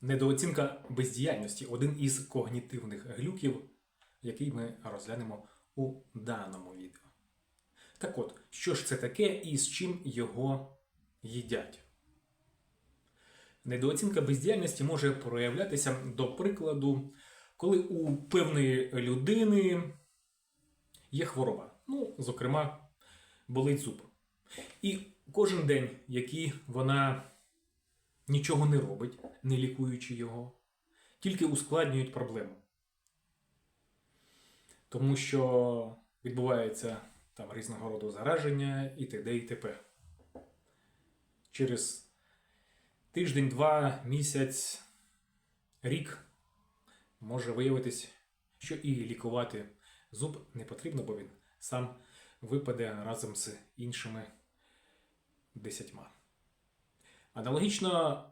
Недооцінка бездіяльності один із когнітивних глюків, який ми розглянемо у даному відео. Так от, що ж це таке і з чим його їдять? Недооцінка бездіяльності може проявлятися, до прикладу, коли у певної людини є хвороба. Ну, зокрема, болить зуб. І кожен день, який вона нічого не робить, не лікуючи його, тільки ускладнюють проблему. Тому що відбувається там різного роду зараження і т.д. і т.п. Через тиждень, два, місяць, рік може виявитись, що і лікувати зуб не потрібно, бо він сам випаде разом з іншими десятьма. Аналогічно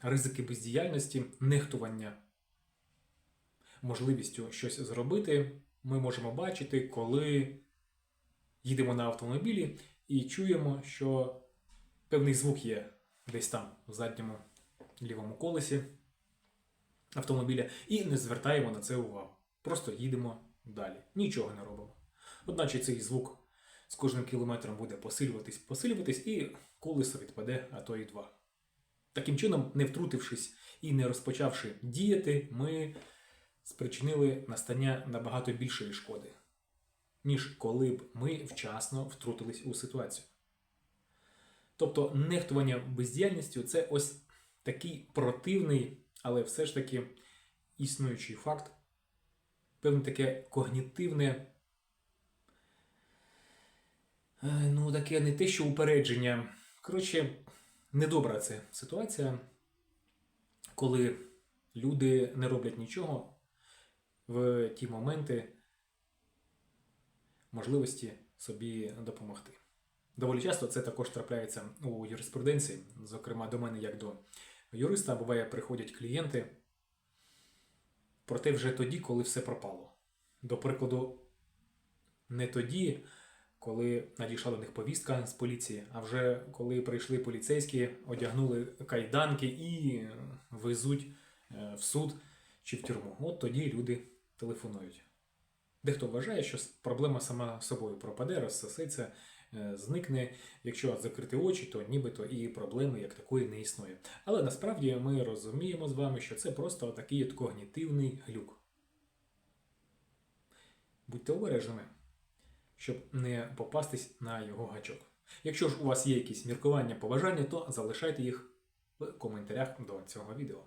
ризики бездіяльності, нехтування можливістю щось зробити, ми можемо бачити, коли їдемо на автомобілі і чуємо, що певний звук є десь там в задньому лівому колесі автомобіля, і не звертаємо на це увагу. Просто їдемо далі, нічого не робимо. Одначе цей звук з кожним кілометром буде посилюватись, посилюватись, і колесо відпаде, а то і два. Таким чином, не втрутившись і не розпочавши діяти, ми спричинили настання набагато більшої шкоди, ніж коли б ми вчасно втрутились у ситуацію. Тобто нехтування бездіяльністю це ось такий противний, але все ж таки існуючий факт, певне таке когнітивне, ну таке не те, що упередження. Коротше, недобра це ситуація, коли люди не роблять нічого в ті моменти можливості собі допомогти. Доволі часто це також трапляється у юриспруденції. Зокрема, до мене, як до юриста, буває, приходять клієнти, проте вже тоді, коли все пропало. До прикладу, не тоді, коли надійшла до них повістка з поліції, а вже коли прийшли поліцейські, одягнули кайданки і везуть е, в суд чи в тюрму. От тоді люди телефонують. Дехто вважає, що проблема сама собою пропаде, розсосеться, е, зникне. Якщо закрити очі, то нібито і проблеми як такої не існує. Але насправді ми розуміємо з вами, що це просто такий когнітивний глюк. Будьте обережними, щоб не попастись на його гачок. Якщо ж у вас є якісь міркування, побажання, то залишайте їх в коментарях до цього відео.